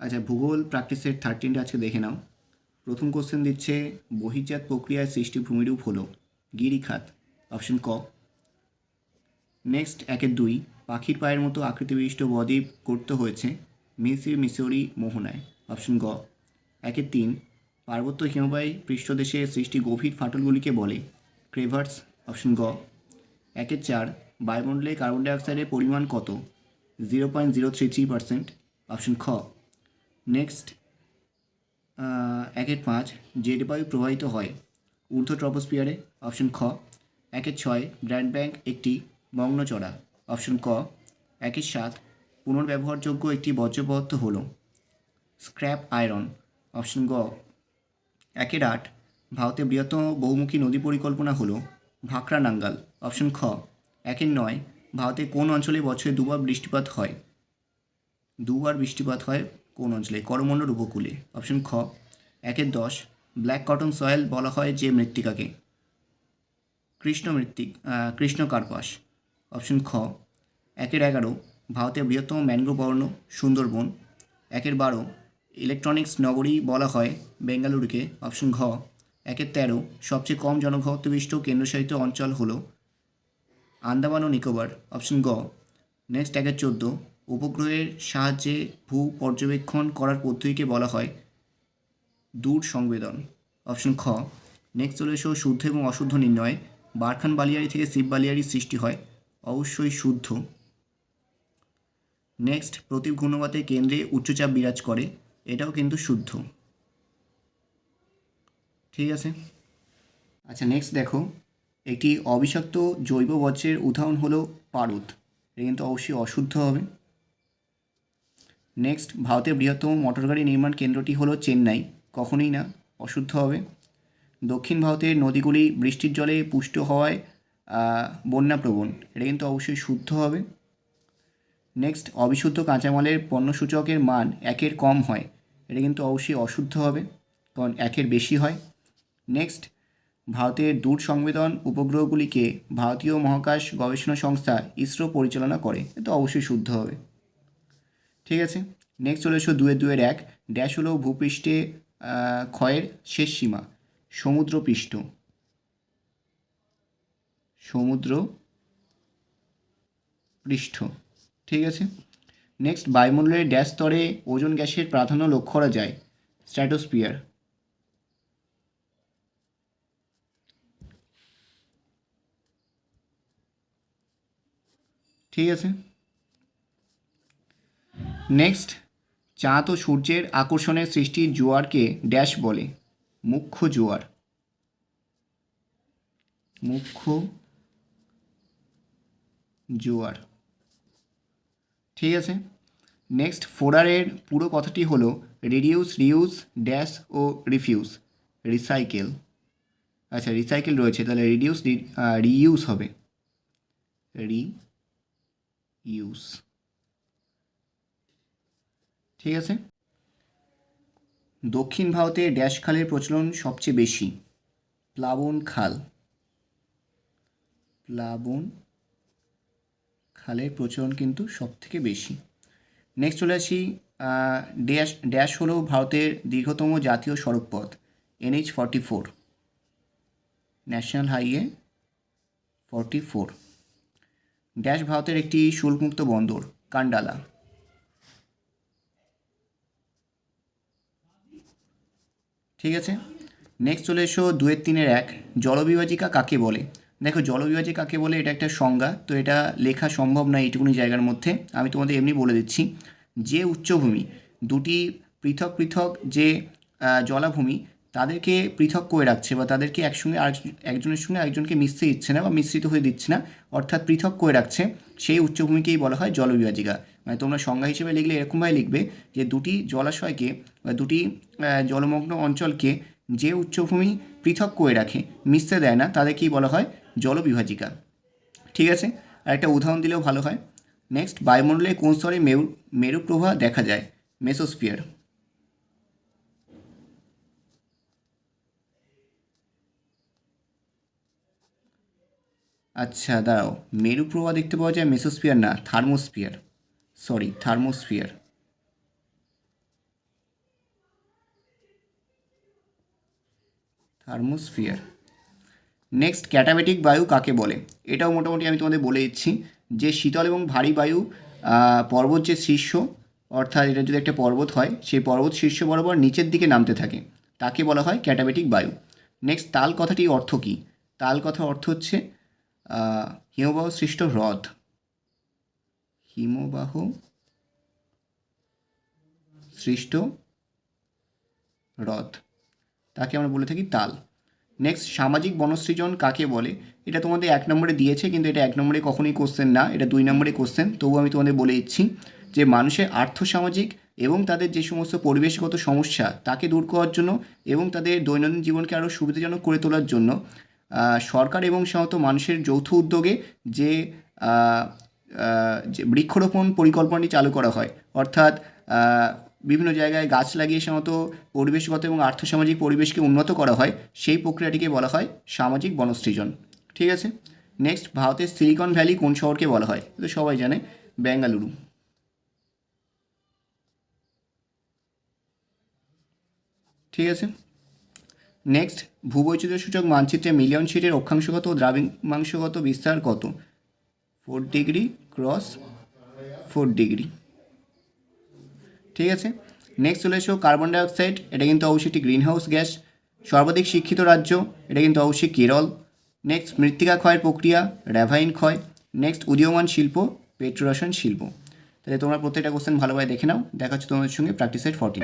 আচ্ছা ভূগোল প্র্যাকটিসের থার্টিনটা আজকে দেখে নাও। প্রথম কোশ্চেন দিচ্ছে, বহির্জাত প্রক্রিয়ায় সৃষ্টি ভূমিরূপ হলো গিরিখাত অপশন ক। নেক্সট একের দুই, পাখির পায়ের মতো আকৃতিবিশিষ্ট বদ্বীপ করতে হয়েছে মিসির মিসৌরি মোহনায় অপশন গ। একের তিন, পার্বত্য হিমবাহী পৃষ্ঠদেশে সৃষ্টি গভীর ফাটলগুলিকে বলে ক্রেভার্স অপশন গ। একের চার, বায়ুমণ্ডলে কার্বন ডাইঅক্সাইডের পরিমাণ কত? Zero point zero three three percent option খ। নেক্সট একের পাঁচ জেড বায়ু প্রবাহিত হয় ঊর্ধ্ব ট্রপোস্পিয়ারে অপশন খ। একের ছয় ব্র্যান্ড ব্যাংক একটি মগ্নচড়া অপশন ক। একের সাত, পুনর্ব্যবহারযোগ্য একটি বর্জ্য হল স্ক্র্যাপ আয়রন অপশন গ। একের আট, ভারতের বৃহত্তম বহুমুখী নদী পরিকল্পনা হলো ভাকরা নাঙ্গাল অপশন খ। একের নয়, ভারতের কোন অঞ্চলে বছরে দুবার বৃষ্টিপাত হয়? দুবার বৃষ্টিপাত হয় কোন অঞ্চলে? করমণ্ডল উপকূলে অপশন খ, একের দশ, ব্ল্যাক কটন সয়েল বলা হয় যে মৃত্তিকাকে। কৃষ্ণ মৃত্তিক কৃষ্ণ কার্পাস। অপশন খ, একের এগারো, ভারতের বৃহত্তম ম্যানগ্রোভ অরণ্য সুন্দরবন। একের বারো ইলেকট্রনিক্স নগরী বলা হয় বেঙ্গালুরুকে। অপশন ঘ, একের তেরো, সবচেয়ে কম জনঘনত্ববিষ্ট কেন্দ্রশাসিত অঞ্চল হলো আন্দামান ও নিকোবর। অপশন গ, নেক্সট একের চোদ্দ উপগ্রহের সাহায্যে ভূ পর্যবেক্ষণ করার পদ্ধতিকে বলা হয় দূর সংবেদন। অপশন খ নেক্সট চলে এসো শুদ্ধ এবং অশুদ্ধ নির্ণয়। বারখান বালিয়ারি থেকে শিব বালিয়ারির সৃষ্টি হয়। অবশ্যই শুদ্ধ। নেক্সট প্রতি ঘূর্ণবাতের কেন্দ্রে উচ্চচাপ বিরাজ করে। এটাও কিন্তু শুদ্ধ। ঠিক আছে? আচ্ছা নেক্সট দেখো। একটি অবিষাক্ত জৈব বর্জ্যের উদাহরণ হলো পারদ। এটা কিন্তু অবশ্যই অশুদ্ধ হবে। নেক্সট ভারতের বৃহত্তম মোটরগাড়ি নির্মাণ কেন্দ্রটি হলো চেন্নাই। কখনোই না, অশুদ্ধ হবে। দক্ষিণ ভারতের নদীগুলি বৃষ্টির জলে পুষ্ট হওয়ায় বন্যাপ্রবণ এটা কিন্তু অবশ্যই শুদ্ধ হবে। নেক্সট অবিশুদ্ধ কাঁচামালের পণ্যসূচকের মান একের কম হয়। এটা কিন্তু অবশ্যই অশুদ্ধ হবে, কারণ একের বেশি হয়। নেক্সট ভারতের দূর সংবেদন উপগ্রহগুলিকে ভারতীয় মহাকাশ গবেষণা সংস্থা ইসরো পরিচালনা করে। এটা অবশ্যই শুদ্ধ হবে। ঠিক আছে? নেক্সট চলে এসো দুয়ের দুয়ের এক। ড্যাশ হলো ভূপৃষ্ঠে ক্ষয়ের শেষ সীমা সমুদ্রপৃষ্ঠ সমুদ্র পৃষ্ঠ, ঠিক আছে? নেক্সট বায়ুমণ্ডলের ড্যাশ স্তরে ওজন গ্যাসের প্রাধান্য লক্ষ্য করা যায়। স্ট্র্যাটোস্পিয়ার ঠিক আছে? নেক্সট চাঁদ ও সূর্যের আকর্ষণের সৃষ্টি জোয়ারকে ড্যাশ বলে, মুখ্য জোয়ার। মুখ্য জোয়ার। ঠিক আছে? নেক্সট ফোরারের পুরো কথাটি হলো রিডিউস রিউজ ড্যাশ ও রিফিউজ রিসাইকেল আচ্ছা রিসাইকেল রয়েছে, তাহলে রিডিউস রিইউজ হবে। রি ইউজ ঠিক আছে? দক্ষিণ ভারতে ড্যাশ খালের প্রচলন সবচেয়ে বেশি। প্লাবন খাল। প্লাবন খালের প্রচলন কিন্তু সব থেকে বেশি। নেক্সট চলে আসি ড্যাশ ড্যাশ হলো ভারতের দীর্ঘতম জাতীয় সড়কপথ, NH forty four. National highway forty four. Dash ভারতের একটি শুল্কমুক্ত বন্দর, কান্ডালা। ঠিক আছে? নেক্সট চলে এসো দুয়ের তিনের এক। জলবিভাজিকা কাকে বলে? দেখো, জলবিভাজিকা কাকে বলে? এটা একটা সংজ্ঞা, তো এটা লেখা সম্ভব নয় এইটুকুনি জায়গার মধ্যে। আমি তোমাদের এমনি বলে দিচ্ছি। যে উচ্চভূমি, দুটি পৃথক পৃথক যে জলাভূমি তাদেরকে পৃথক করে রাখছে বা তাদেরকে একসঙ্গে আর একজনের সঙ্গে একজনকে মিশতে দিচ্ছে না বা মিশ্রিত হয়ে দিচ্ছে না, অর্থাৎ পৃথক করে রাখছে। সেই উচ্চভূমিকেই বলা হয় জলবিভাজিকা। মানে তোমরা সংজ্ঞা হিসেবে লিখলে এরকমভাবে লিখবে যে দুটি জলাশয়কে বা দুটি জলমগ্ন অঞ্চলকে যে উচ্চভূমি পৃথক করে রাখে, মিশতে দেয় না, তাদেরকেই বলা হয় জলবিভাজিকা। ঠিক আছে? আর একটা উদাহরণ দিলেও ভালো হয়। নেক্সট বায়ুমণ্ডলে কোন স্তরে মেরু মেরুপ্রভা দেখা যায়? মেসোস্ফিয়ার আচ্ছা দাঁড়াও। মেরু প্রবাহ দেখতে পাওয়া যায় মেসোস্ফিয়ার না, thermosphere. Sorry thermosphere. Thermosphere. Next katabatic বায়ু কাকে বলে? এটাও মোটামুটি আমি তোমাদের বলে দিচ্ছি যে শীতল এবং ভারী বায়ু পর্বত যে শীর্ষ, অর্থাৎ এটা যদি একটা পর্বত হয়, সেই পর্বত শীর্ষ বরাবর নিচের দিকে নামতে থাকে। তাকে বলা হয় ক্যাটাবেটিক বায়ু। নেক্সট তাল কথাটি অর্থ কী? তাল কথা অর্থ হচ্ছে হিমবাহ সৃষ্ট হ্রদ। হিমবাহ সৃষ্ট হ্রদ। তাকে আমরা বলে থাকি তাল। নেক্সট সামাজিক বনসৃজন কাকে বলে? এটা তোমাদের এক নম্বরে দিয়েছে, কিন্তু এটা এক নম্বরে কখনোই কোশ্চেন না, এটা দুই নম্বরে কোশ্চেন তবু আমি তোমাদের বলে দিচ্ছি যে মানুষের আর্থসামাজিক এবং তাদের যে সমস্ত পরিবেশগত সমস্যা, তাকে দূর করার জন্য এবং তাদের দৈনন্দিন জীবনকে আরও সুবিধাজনক করে তোলার জন্য সরকার এবং সাধারণত মানুষের যৌথ উদ্যোগে যে যে বৃক্ষরোপণ পরিকল্পনাটি চালু করা হয়, অর্থাৎ বিভিন্ন জায়গায় গাছ লাগিয়ে সাধারণত পরিবেশগত এবং আর্থসামাজিক পরিবেশকে উন্নত করা হয়, সেই প্রক্রিয়াটিকে বলা হয় সামাজিক বনসৃজন। ঠিক আছে? নেক্সট ভারতের সিলিকন ভ্যালি কোন শহরকে বলা হয়? তো সবাই জানে, বেঙ্গালুরু। ঠিক আছে? নেক্সট ভূবৈচিত্র্য সূচক মানচিত্রে মিলিয়ন শিটের অক্ষাংশগত ও দ্রাবিমাংশগত বিস্তার কত? Four degree cross four degree ঠিক আছে? নেক্সট চলে এসো কার্বন ডাইঅক্সাইড এটা কিন্তু অবশ্যই একটি গ্রিন হাউস গ্যাস সর্বাধিক শিক্ষিত রাজ্য, এটা কিন্তু অবশ্যই কেরল। নেক্সট মৃত্তিকা ক্ষয়ের প্রক্রিয়া, র্যাভাইন ক্ষয়। নেক্সট উদীয়মান শিল্প, পেট্রোরসায়ন শিল্প। তাহলে তোমরা প্রত্যেকটা কোশ্চেন ভালোভাবে দেখে নাও, দেখা তোমাদের সঙ্গে প্র্যাকটিস এট ফর্টি